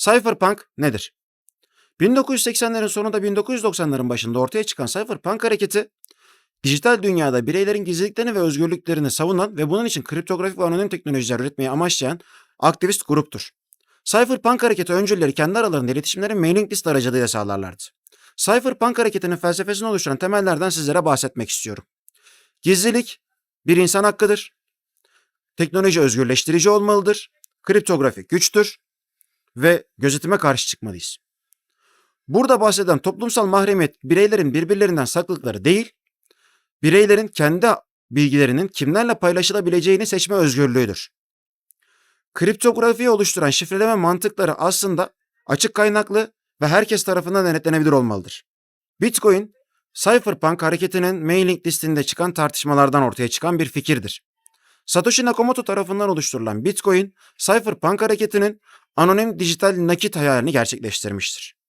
Cypherpunk nedir? 1980'lerin sonunda 1990'ların başında ortaya çıkan Cypherpunk hareketi, dijital dünyada bireylerin gizliliklerini ve özgürlüklerini savunan ve bunun için kriptografik ve anonim teknolojiler üretmeyi amaçlayan aktivist gruptur. Cypherpunk hareketi öncülleri kendi aralarında iletişimlerin mailing list aracılığıyla sağlarlardı. Cypherpunk hareketinin felsefesini oluşturan temellerden sizlere bahsetmek istiyorum. Gizlilik bir insan hakkıdır. Teknoloji özgürleştirici olmalıdır. Kriptografi güçtür ve gözetime karşı çıkmalıyız. Burada bahseden toplumsal mahremiyet bireylerin birbirlerinden sakladıkları değil, bireylerin kendi bilgilerinin kimlerle paylaşılabileceğini seçme özgürlüğüdür. Kriptografiyi oluşturan şifreleme mantıkları aslında açık kaynaklı ve herkes tarafından denetlenebilir olmalıdır. Bitcoin, Cypherpunk hareketinin mailing listinde çıkan tartışmalardan ortaya çıkan bir fikirdir. Satoshi Nakamoto tarafından oluşturulan Bitcoin, Cypherpunk hareketinin anonim dijital nakit hayalini gerçekleştirmiştir.